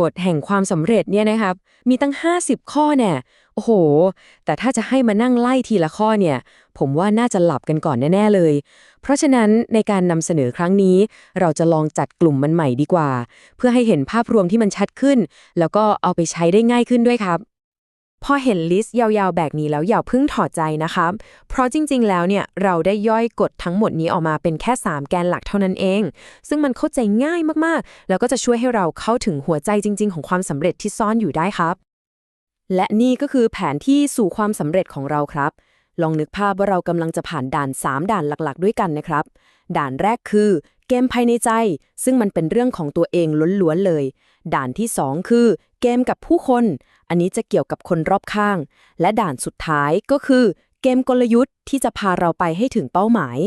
กฎแห่งความสำเร็จเนี่ยนะครับ มีตั้ง 50 ข้อเนี่ย โอ้โห แต่ถ้าจะให้มานั่งไล่ทีละข้อเนี่ย ผมว่าน่าจะหลับกันก่อนแน่ ๆ เลย เพราะฉะนั้นในการนำเสนอครั้งนี้ เราจะลองจัดกลุ่มมันใหม่ดีกว่า เพื่อให้เห็นภาพรวมที่มันชัดขึ้น แล้วก็เอาไปใช้ได้ง่ายขึ้นด้วยครับ พอเห็นลิสต์ยาวๆ แบบนี้แล้วอย่าเพิ่งถอดใจนะครับเพราะจริงๆ แล้วเนี่ยเราได้ย่อยกฎทั้งหมดนี้ออกมาเป็นแค่ 3 แกนหลักเท่านั้นเอง ซึ่งมันเข้าใจง่ายมากๆ แล้วก็จะช่วยให้เราเข้าถึงหัวใจจริง ๆ ของความสำเร็จที่ซ่อนอยู่ได้ครับ และนี่ก็คือแผนที่สู่ความสำเร็จของเราครับ ลองนึกภาพว่าเรากำลังจะผ่านด่าน 3 ด่านหลักๆ ด้วยกันนะครับ ด่านแรกคือ เกมภายในใจ ซึ่งมันเป็นเรื่องของตัวเองล้วนๆเลย ด่านที่ 2 คือ เกมกับผู้คน อันนี้จะเกี่ยวกับคนรอบข้าง และด่านสุดท้ายก็คือ เกมกลยุทธ์ที่จะพาเราไปให้ถึงเป้าหมาย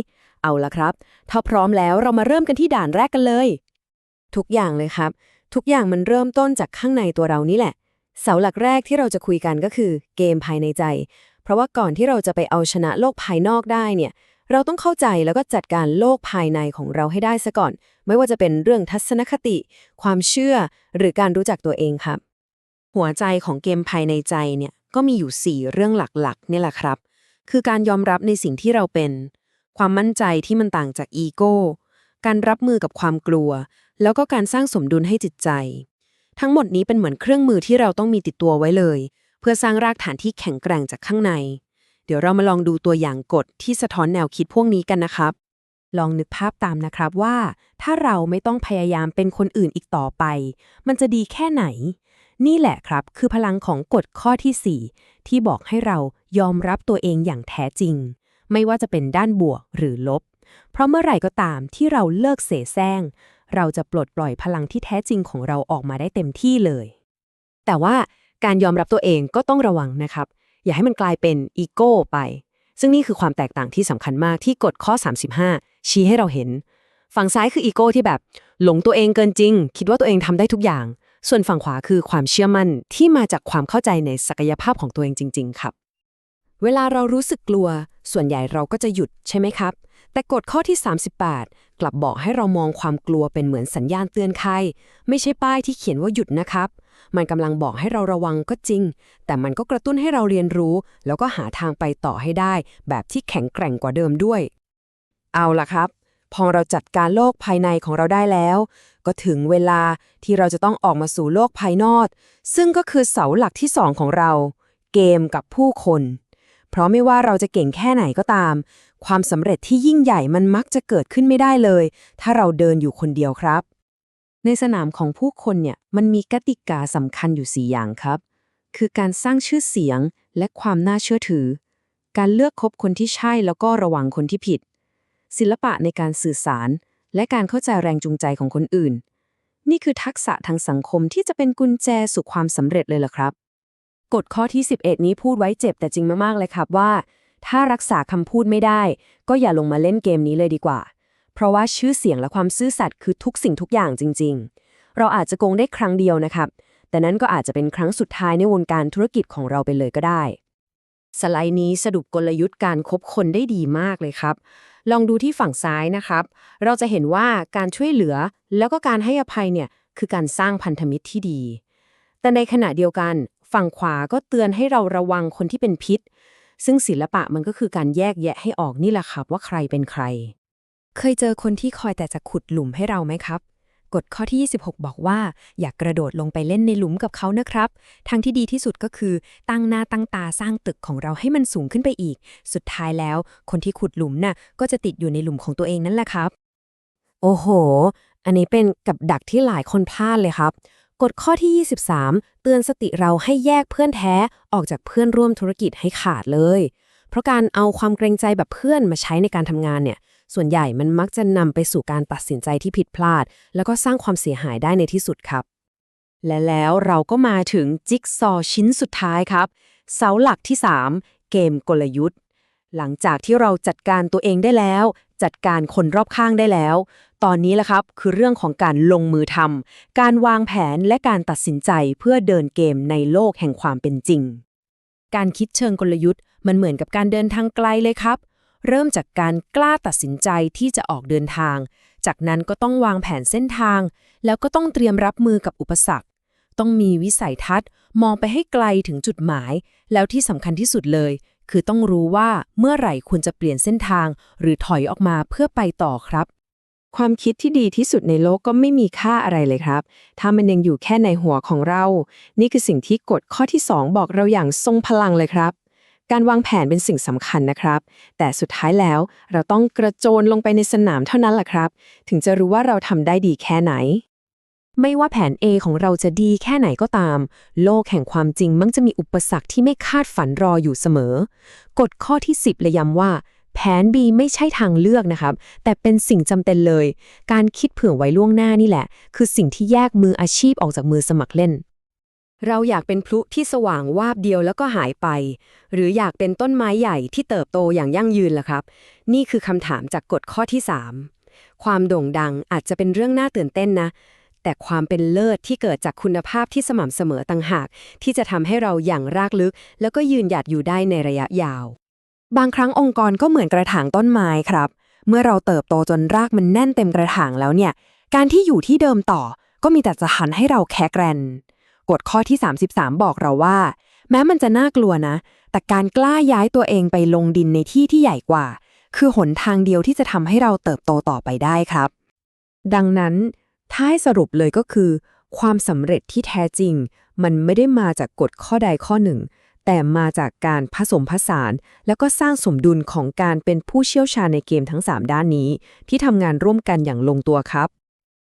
เอาละครับ ถ้าพร้อมแล้วเรามาเริ่มกันที่ด่านแรกกันเลย ทุกอย่างเลยครับ ทุกอย่างมันเริ่มต้นจากข้างในตัวเรานี่แหละ เสาหลักแรกที่เราจะคุยกันก็คือ เกมภายในใจ เพราะว่าก่อนที่เราจะไปเอาชนะโลกภายนอกได้เนี่ย เราต้องเข้าใจแล้วก็จัดการโลกภายในของเราให้ได้ซะก่อน ไม่ว่าจะเป็นเรื่องทัศนคติ ความเชื่อ หรือการรู้จักตัวเองครับ หัวใจของเกมภายในใจเนี่ยก็มีอยู่ 4 เรื่องหลักๆนี่แหละครับ คือการยอมรับในสิ่งที่เราเป็น ความมั่นใจที่มันต่างจากอีโก้ การรับมือกับความกลัว แล้วก็การสร้างสมดุลให้จิตใจ ทั้งหมดนี้เป็นเหมือนเครื่องมือที่เราต้องมีติดตัวไว้เลย เพื่อสร้างรากฐานที่แข็งแกร่งจากข้างใน เดี๋ยวเรามาลองดูตัวอย่างกฎที่สะท้อนแนวคิดพวกนี้กันนะครับ ลองนึกภาพตามนะครับว่า ถ้าเราไม่ต้องพยายามเป็นคนอื่นอีกต่อไป มันจะดีแค่ไหน นี่แหละครับคือพลังของกฎข้อที่ 4 ที่บอกให้เรายอมรับตัวเองอย่างแท้จริง ไม่ว่าจะเป็นด้านบวกหรือลบ เพราะเมื่อไหร่ก็ตามที่เราเลิกเสแสร้งเราจะปลดปล่อยพลังที่แท้จริงของเราออกมาได้เต็มที่เลย แต่ว่าการยอมรับตัวเองก็ต้องระวังนะครับ อย่าให้มันกลายเป็นอีโก้ไป ซึ่งนี่คือความแตกต่างที่สำคัญมากที่กฎข้อ 35 ชี้ให้เราเห็น ฝั่งซ้ายคืออีโก้ที่แบบ หลงตัวเองเกินจริง คิดว่าตัวเองทำได้ทุกอย่าง ส่วนฝั่งขวาคือความเชื่อมั่นที่มาจากความเข้าใจในศักยภาพของตัวเองจริง ๆ ครับ เวลาเรารู้สึกกลัว ส่วนใหญ่เราก็จะหยุดใช่ไหมครับ แต่กฎข้อที่ 38 กลับบอกให้เรามองความกลัวเป็นเหมือนสัญญาณเตือนภัยไม่ใช่ป้ายที่เขียนว่าหยุดนะครับ มันกำลังบอกให้เราระวังก็จริง แต่มันก็กระตุ้นให้เราเรียนรู้ แล้วก็หาทางไปต่อให้ได้ แบบที่แข็งแกร่งกว่าเดิมด้วย เอาล่ะครับ พอเราจัดการโลกภายในของเราได้แล้ว ก็ถึงเวลาที่เราจะต้องออกมาสู่โลกภายนอก ซึ่งก็คือเสาหลักที่สองของเรา เกมกับผู้คน เพราะไม่ว่าเราจะเก่งแค่ไหนก็ตาม ความสำเร็จที่ยิ่งใหญ่มันมักจะเกิดขึ้นไม่ได้เลย ถ้าเราเดินอยู่คนเดียวครับ ในสนามของผู้คนเนี่ยมันมีกติกาสำคัญอยู่ 4 อย่างครับ คือการสร้างชื่อเสียงและความน่าเชื่อถือ การเลือกคบคนที่ใช่แล้วก็ระวังคนที่ผิด ศิลปะในการสื่อสาร และการเข้าใจแรงจูงใจของคนอื่น นี่คือทักษะทางสังคมที่จะเป็นกุญแจสู่ความสำเร็จเลยล่ะครับ กฎข้อที่ 11 นี้พูดไว้เจ็บแต่จริงมากๆเลยครับว่า ถ้ารักษาคำพูดไม่ได้ ก็อย่าลงมาเล่นเกมนี้เลยดีกว่า เพราะว่าชื่อเสียงและความซื่อสัตย์คือทุกสิ่งทุกอย่างจริง ๆ เราอาจจะโกงได้ครั้งเดียวนะครับ แต่นั้นก็อาจจะเป็นครั้งสุดท้ายในวงการธุรกิจของเราไปเลยก็ได้ สไลด์นี้สรุปกลยุทธ์การคบคนได้ดีมากเลยครับ ลองดูที่ฝั่งซ้ายนะครับ เราจะเห็นว่าการช่วยเหลือแล้วก็การให้อภัยเนี่ยคือการสร้างพันธมิตรที่ดี แต่ในขณะเดียวกัน ฝั่งขวาก็เตือนให้เราระวังคนที่เป็นพิษ ซึ่งศิลปะมันก็คือการแยกแยะให้ออกนี่แหละครับว่าใครเป็นใคร เคยเจอคนที่คอยแต่จะขุดหลุมให้เราไหมครับ กฎข้อที่ 26 บอกว่า อย่ากกระโดดลงไปเล่นในหลุมกับเขานะครับ ทางที่ดีที่สุดก็คือ ตั้งหน้าตั้งตาสร้างตึกของเราให้มันสูงขึ้นไปอีก สุดท้ายแล้ว คนที่ขุดหลุมน่ะก็จะติดอยู่ในหลุมของตัวเองนั่นแหละครับ โอ้โห อันนี้เป็นกับดักที่หลายคนพลาดเลยครับ กฎข้อที่ 23 เตือนสติเราให้แยกเพื่อนแท้ออกจากเพื่อนร่วมธุรกิจให้ขาดเลย เพราะการเอาความเกรงใจแบบเพื่อนมาใช้ในการทำงานเนี่ย ส่วนใหญ่มันมักจะนำไปสู่การตัดสินใจที่ผิดพลาด แล้วก็สร้างความเสียหายได้ในที่สุดครับ และแล้วเราก็มาถึงจิ๊กซอว์ชิ้นสุดท้ายครับ เสาหลักที่ 3 เกมกลยุทธ์ หลังจากที่เราจัดการตัวเองได้แล้ว จัดการคนรอบข้างได้แล้ว ตอนนี้แหละครับคือเรื่องของการลงมือทำการวางแผนและการตัดสินใจเพื่อเดินเกมในโลกแห่งความเป็นจริงการคิดเชิงกลยุทธ์มันเหมือนกับการเดินทางไกลเลยครับ เริ่มจากการกล้าตัดสินใจที่จะออกเดินทาง จากนั้นก็ต้องวางแผนเส้นทาง แล้วก็ต้องเตรียมรับมือกับอุปสรรค ต้องมีวิสัยทัศน์ มองไปให้ไกลถึงจุดหมาย แล้วที่สำคัญที่สุดเลย คือต้องรู้ว่าเมื่อไหร่ควรจะเปลี่ยนเส้นทาง หรือถอยออกมาเพื่อไปต่อครับ ความคิดที่ดีที่สุดในโลกก็ไม่มีค่าอะไรเลยครับ ถ้ามันยังอยู่แค่ในหัวของเรา นี่คือสิ่งที่กฎข้อที่ 2 บอกเราอย่างทรงพลังเลยครับ การวางแผนเป็นสิ่งสำคัญนะครับ แต่สุดท้ายแล้วเราต้องกระโจนลงไปในสนามเท่านั้นแหละครับ ถึงจะรู้ว่าเราทำได้ดีแค่ไหน ไม่ว่าแผน A ของเราจะดีแค่ไหนก็ตาม โลกแห่งความจริงมักจะมีอุปสรรคที่ไม่คาดฝันรออยู่เสมอกฎข้อที่ 10เลยย้ำว่า แผน B ไม่ใช่ทางเลือกนะครับ แต่เป็นสิ่งจำเป็นเลย การคิดเผื่อไว้ล่วงหน้านี่แหละ คือสิ่งที่แยกมืออาชีพออกจากมือสมัครเล่น เราอยากเป็นพลุที่สว่างวาบเดียวแล้วก็หายไป หรืออยากเป็นต้นไม้ใหญ่ที่เติบโตอย่างยั่งยืนล่ะครับ นี่คือคำถามจากกฎข้อที่ 3 ความโด่งดังอาจจะเป็นเรื่องน่าตื่นเต้นนะ แต่ความเป็นเลิศที่เกิดจากคุณภาพที่สม่ำเสมอต่างหาก ที่จะทำให้เราอย่างรากลึก แล้วก็ยืนหยัดอยู่ได้ในระยะยาว บางครั้งองค์กรก็เหมือนกระถางต้นไม้ครับ เมื่อเราเติบโตจนรากมันแน่นเต็มกระถางแล้วเนี่ย การที่อยู่ที่เดิมต่อก็มีแต่จะหันให้เราแคแกรน กฎข้อที่ 33 บอกเราว่า แม้มันจะน่ากลัวนะ แต่การกล้าย้ายตัวเองไปลงดินในที่ที่ใหญ่กว่า คือหนทางเดียวที่จะทำให้เราเติบโตต่อไปได้ครับ ดังนั้นถ้าให้สรุปเลยก็คือ ความสำเร็จที่แท้จริง มันไม่ได้มาจากกฎข้อใดข้อหนึ่ง แต่มาจากการผสมผสาน แล้วก็สร้างสมดุลของการเป็นผู้เชี่ยวชาญในเกมทั้ง 3 ด้านนี้ ที่ทำงานร่วมกันอย่างลงตัวครับ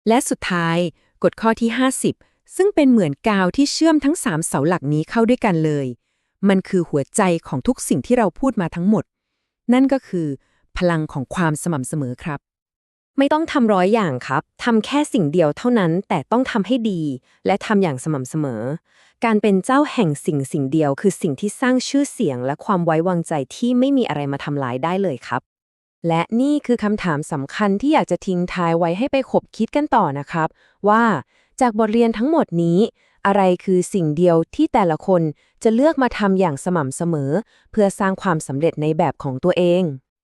และสุดท้าย กฎข้อที่ 50 ซึ่งเป็นเหมือนกาวที่เชื่อมทั้ง3เสาหลักนี้เข้าด้วยกันเลย มันคือหัวใจของทุกสิ่งที่เราพูดมาทั้งหมด นั่นก็คือ พลังของความสม่ำเสมอครับ ไม่ต้องทำร้อยอย่างครับทำแค่สิ่งเดียวเท่านั้นแต่ต้องทำให้ดี และทำอย่างสม่ำเสมอ การเป็นเจ้าแห่งสิ่งสิ่งเดียว คือสิ่งที่สร้างชื่อเสียง และความไว้วางใจที่ไม่มีอะไรมาทำลายได้เลยครับ และนี่คือคำถามสำคัญที่อยากจะทิ้งท้ายไว้ให้ไปขบคิดกันต่อนะครับ ว่า จากบทเรียนทั้งหมดนี้ อะไรคือสิ่งเดียวที่แต่ละคนจะเลือกมาทำอย่างสม่ำเสมอ เพื่อสร้างความสำเร็จในแบบของตัวเอง